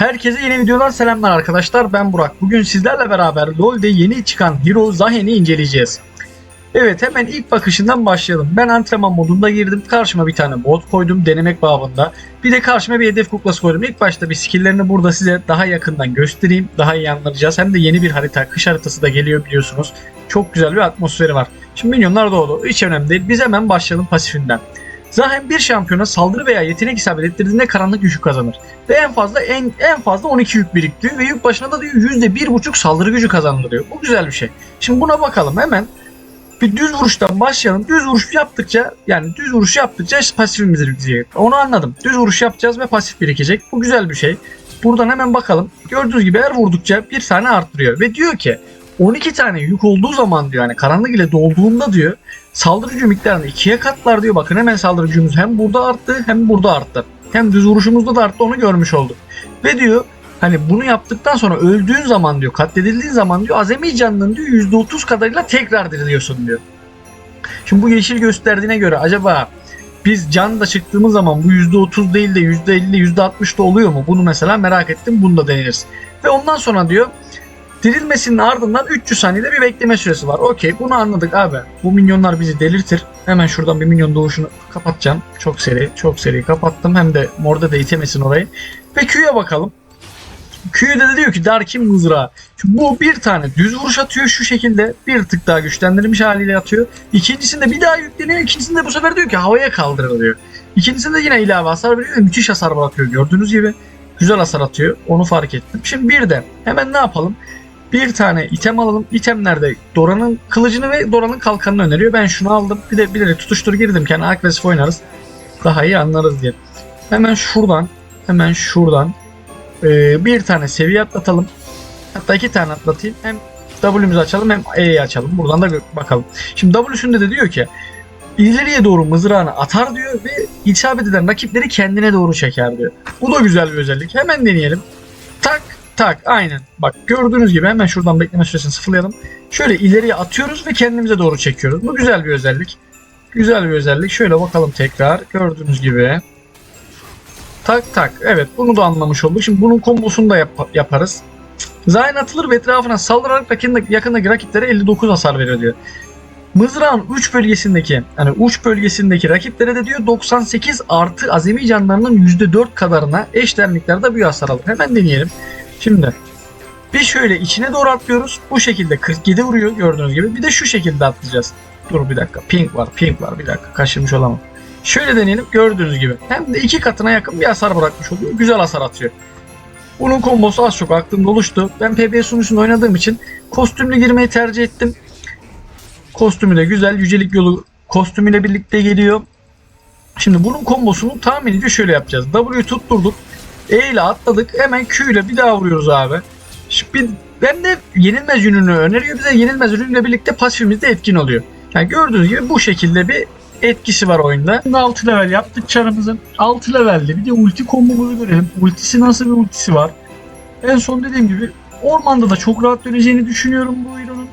Herkese yeni videodan selamlar arkadaşlar. Ben Burak. Bugün sizlerle beraber LoL'de yeni çıkan Hero Zahen'i inceleyeceğiz. Evet hemen ilk bakışından başlayalım. Ben antrenman modunda girdim. Karşıma bir tane bot koydum denemek babında. Bir de karşıma bir hedef kuklası koydum. İlk başta bir skilllerini burada size daha yakından göstereyim. Daha iyi anlayacağız. Hem de yeni bir harita, kış haritası da geliyor biliyorsunuz. Çok güzel bir atmosferi var. Şimdi minyonlar doğdu. Hiç önemli değil. Biz hemen başlayalım pasifinden. Zahen bir şampiyona saldırı veya yetenek isabet ettirdiğinde karanlık gücü kazanır. Ve en fazla en en fazla 12 yük biriktiriyor ve yük başına da diyor %1.5 saldırı gücü kazandırıyor. Bu güzel bir şey. Şimdi buna bakalım hemen. Bir düz vuruştan başlayalım. Düz vuruş yaptıkça yani düz vuruş yaptıkça pasifimiz birikecek. Onu anladım. Düz vuruş yapacağız ve pasif birikecek. Bu güzel bir şey. Buradan hemen bakalım. Gördüğünüz gibi her vurdukça bir tane arttırıyor. Ve diyor ki 12 tane yük olduğu zaman diyor yani karanlık ile dolduğunda diyor saldırı gücü miktarını ikiye katlar diyor. Bakın hemen saldırı gücümüz hem burada arttı hem burada arttı. Hem düz vuruşumuzda da arttı onu görmüş olduk. Ve diyor hani bunu yaptıktan sonra öldüğün zaman diyor katledildiğin zaman diyor azami canlının diyor %30 kadarıyla tekrar diriliyorsun diyor. Şimdi bu yeşil gösterdiğine göre acaba biz can da çıktığımız zaman bu %30 değil de %50 %60 da oluyor mu? Bunu mesela merak ettim. Bunu da deneriz. Ve ondan sonra diyor Dirilmesinin ardından 300 saniyede bir bekleme süresi var. Okey bunu anladık abi. Bu minyonlar bizi delirtir. Hemen şuradan bir minyon doğuşunu kapatacağım. Çok seri, çok seri kapattım. Hem de morda da itemesin orayı. Ve Q'ya bakalım. Q'ya de diyor ki Darkin mızrağı. Şimdi bu bir tane düz vuruş atıyor şu şekilde. Bir tık daha güçlendirilmiş haliyle atıyor. İkincisinde bir daha yükleniyor. İkincisinde bu sefer diyor ki havaya kaldırılıyor. İkincisinde yine ilave hasar veriyor ve müthiş hasar bırakıyor gördüğünüz gibi. Güzel hasar atıyor. Onu fark ettim. Şimdi bir de hemen ne yapalım? Bir tane item alalım. İtemlerde Dora'nın kılıcını ve Dora'nın kalkanını öneriyor. Ben şunu aldım. Bir de bir de tutuştur girdim. Kendi agresif oynarız. Daha iyi anlarız diye. Hemen şuradan hemen şuradan e, bir tane seviye atlatalım. Hatta iki tane atlatayım. Hem W'mizi açalım hem E'yi açalım. Buradan da bakalım. Şimdi W'sünde de diyor ki ileriye doğru mızrağını atar diyor ve isabet eden rakipleri kendine doğru çeker diyor. Bu da güzel bir özellik. Hemen deneyelim. Tak tak aynen. Bak gördüğünüz gibi hemen şuradan bekleme süresini sıfırlayalım. Şöyle ileriye atıyoruz ve kendimize doğru çekiyoruz. Bu güzel bir özellik. Güzel bir özellik. Şöyle bakalım tekrar. Gördüğünüz gibi. Tak tak. Evet bunu da anlamış olduk. Şimdi bunun kombosunu da yap- yaparız. Zayn atılır ve etrafına saldırarak yakındaki, yakındaki rakiplere 59 hasar veriyor diyor. Mızrağın uç bölgesindeki hani uç bölgesindeki rakiplere de diyor 98 artı azami canlarının %4 kadarına eşdeğer miktarda bir hasar alır. Hemen deneyelim. Şimdi bir şöyle içine doğru atlıyoruz. Bu şekilde 47 vuruyor gördüğünüz gibi. Bir de şu şekilde atlayacağız. Dur bir dakika. Pink var, pink var. Bir dakika kaçırmış olamam. Şöyle deneyelim gördüğünüz gibi. Hem de iki katına yakın bir hasar bırakmış oluyor. Güzel hasar atıyor. Bunun kombosu az çok aklımda oluştu. Ben PB sunucusunda oynadığım için kostümlü girmeyi tercih ettim. Kostümü de güzel. Yücelik yolu kostümüyle birlikte geliyor. Şimdi bunun kombosunu tahminimce şöyle yapacağız. W tutturduk. E ile atladık. Hemen Q ile bir daha vuruyoruz abi. Şimdi ben de yenilmez ürünü öneriyor. Bize yenilmez ürünle birlikte pasifimiz de etkin oluyor. Yani gördüğünüz gibi bu şekilde bir etkisi var oyunda. Şimdi 6 level yaptık çarımızın. 6 levelde bir de ulti kombomuzu görelim. Ultisi nasıl bir ultisi var. En son dediğim gibi ormanda da çok rahat döneceğini düşünüyorum bu Hero'nun.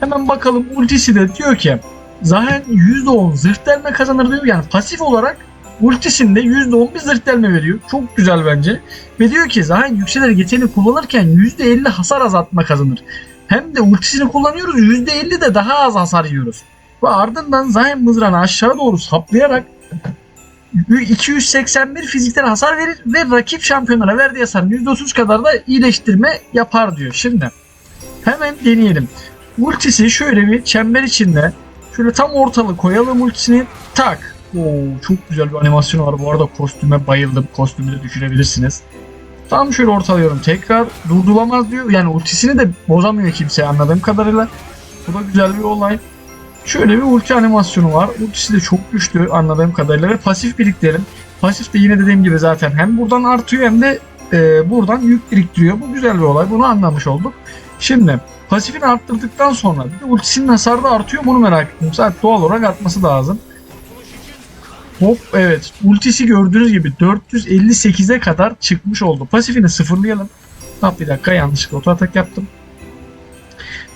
Hemen bakalım ultisi de diyor ki Zahen %10 zırh delme kazanır diyor. Yani pasif olarak ultisinde %10 bir zırh delme veriyor. Çok güzel bence. Ve diyor ki Zahen yükselerek yeteneği kullanırken %50 hasar azaltma kazanır. Hem de ultisini kullanıyoruz %50 de daha az hasar yiyoruz. Ve ardından Zahen mızrağını aşağı doğru saplayarak 281 fiziksel hasar verir ve rakip şampiyonlara verdiği hasarın %30 kadar da iyileştirme yapar diyor. Şimdi hemen deneyelim. Ultisi şöyle bir çember içinde şöyle tam ortalığı koyalım ultisini tak. Oo, çok güzel bir animasyonu var. Bu arada kostüme bayıldım. Kostümü de düşürebilirsiniz. Tam şöyle ortalıyorum. Tekrar durdurulamaz diyor. Yani ultisini de bozamıyor kimse anladığım kadarıyla. Bu da güzel bir olay. Şöyle bir ulti animasyonu var. Ultisi de çok güçlü anladığım kadarıyla ve pasif biriktirelim. Pasif de yine dediğim gibi zaten hem buradan artıyor hem de e, buradan yük biriktiriyor. Bu güzel bir olay. Bunu anlamış olduk. Şimdi pasifini arttırdıktan sonra bir de ultisinin hasarı da artıyor mu onu merak ettim. Zaten doğal olarak artması lazım. Hop evet ultisi gördüğünüz gibi 458'e kadar çıkmış oldu. Pasifini sıfırlayalım. Ha bir dakika yanlışlıkla oto atak yaptım.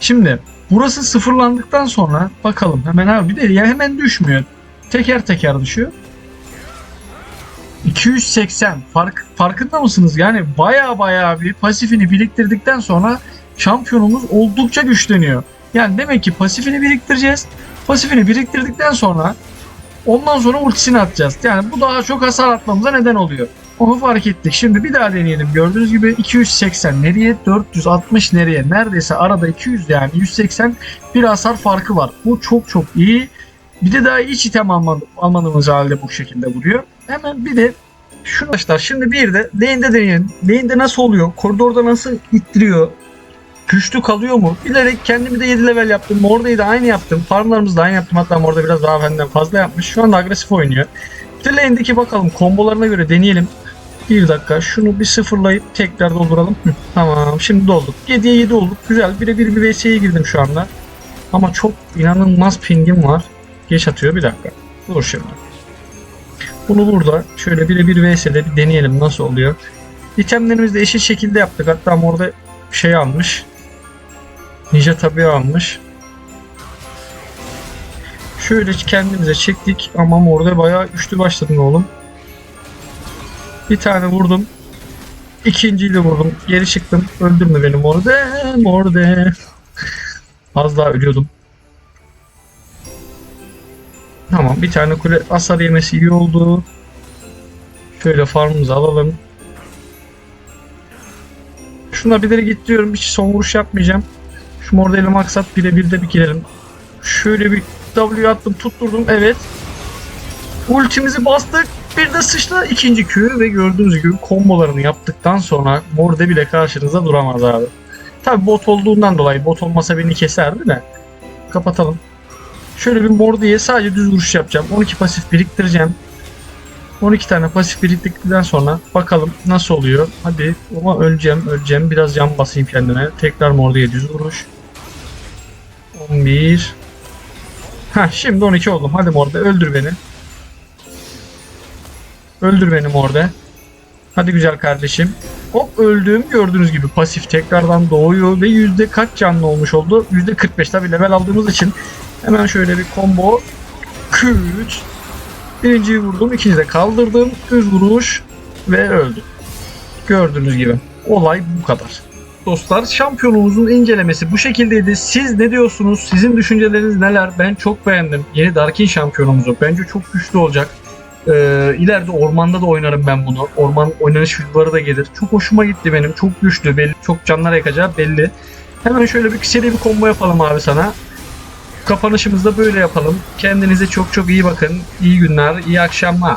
Şimdi burası sıfırlandıktan sonra bakalım hemen abi bir de ya hemen düşmüyor. Teker teker düşüyor. 280 fark farkında mısınız? Yani baya baya bir pasifini biriktirdikten sonra şampiyonumuz oldukça güçleniyor. Yani demek ki pasifini biriktireceğiz. Pasifini biriktirdikten sonra ondan sonra ultisini atacağız. Yani bu daha çok hasar atmamıza neden oluyor. Onu fark ettik. Şimdi bir daha deneyelim. Gördüğünüz gibi 280 nereye? 460 nereye? Neredeyse arada 200 yani 180 bir hasar farkı var. Bu çok çok iyi. Bir de daha iç item alman, almanımız halde bu şekilde vuruyor. Hemen bir de şunu arkadaşlar şimdi bir de lane'de deneyelim. Lane'de nasıl oluyor? Koridorda nasıl ittiriyor? Güçlü kalıyor mu? Bilerek kendimi de 7 level yaptım. Morda'yı da aynı yaptım. Farmlarımızı da aynı yaptım. Hatta Morda biraz daha benden fazla yapmış. Şu anda agresif oynuyor. Bir de lane'deki bakalım kombolarına göre deneyelim. Bir dakika şunu bir sıfırlayıp tekrar dolduralım. Hı, tamam şimdi dolduk. 7'ye 7 olduk. Güzel. Birebir bir VS'ye girdim şu anda. Ama çok inanılmaz pingim var. Geç atıyor bir dakika. Dur şimdi. Bunu burada şöyle birebir VS'de bir deneyelim nasıl oluyor. İtemlerimizi de eşit şekilde yaptık. Hatta orada şey almış. Ninja tabi almış. Şöyle kendimize çektik ama orada bayağı güçlü başladın oğlum. Bir tane vurdum. İkinciyi de vurdum. Geri çıktım. Öldürme beni morde. Morde. Az daha ölüyordum. Tamam bir tane kule hasar yemesi iyi oldu. Şöyle farmımızı alalım. Şuna bir de gidiyorum. Hiç son vuruş yapmayacağım. Şu mordeli maksat birebir de bir girelim. Şöyle bir W attım tutturdum. Evet. Ultimizi bastık. Bir de sıçra ikinci Q ve gördüğünüz gibi kombolarını yaptıktan sonra Morde bile karşınızda duramaz abi. Tabi bot olduğundan dolayı bot olmasa beni keserdi de. Kapatalım. Şöyle bir Morde'ye sadece düz vuruş yapacağım. 12 pasif biriktireceğim. 12 tane pasif biriktirdikten sonra bakalım nasıl oluyor. Hadi ama öleceğim öleceğim. Biraz can basayım kendime. Tekrar Morde'ye düz vuruş. 11 Ha şimdi 12 oldum. Hadi Morde öldür beni. Öldür beni Morde. Hadi güzel kardeşim. Hop öldüm. Gördüğünüz gibi pasif tekrardan doğuyor ve yüzde kaç canlı olmuş oldu? Yüzde 45 tabi level aldığımız için hemen şöyle bir combo. Küt. Birinciyi vurdum. ikinciyi de kaldırdım. Düz vuruş ve öldü. Gördüğünüz gibi. Olay bu kadar. Dostlar şampiyonumuzun incelemesi bu şekildeydi. Siz ne diyorsunuz? Sizin düşünceleriniz neler? Ben çok beğendim. Yeni Darkin şampiyonumuzu. Bence çok güçlü olacak. Ee, ileride ormanda da oynarım ben bunu. Orman oynanış videoları da gelir. Çok hoşuma gitti benim. Çok güçlü. Belli, çok canlar yakacağı belli. Hemen şöyle bir seri bir combo yapalım abi sana. Kapanışımızda böyle yapalım. Kendinize çok çok iyi bakın. İyi günler, iyi akşamlar.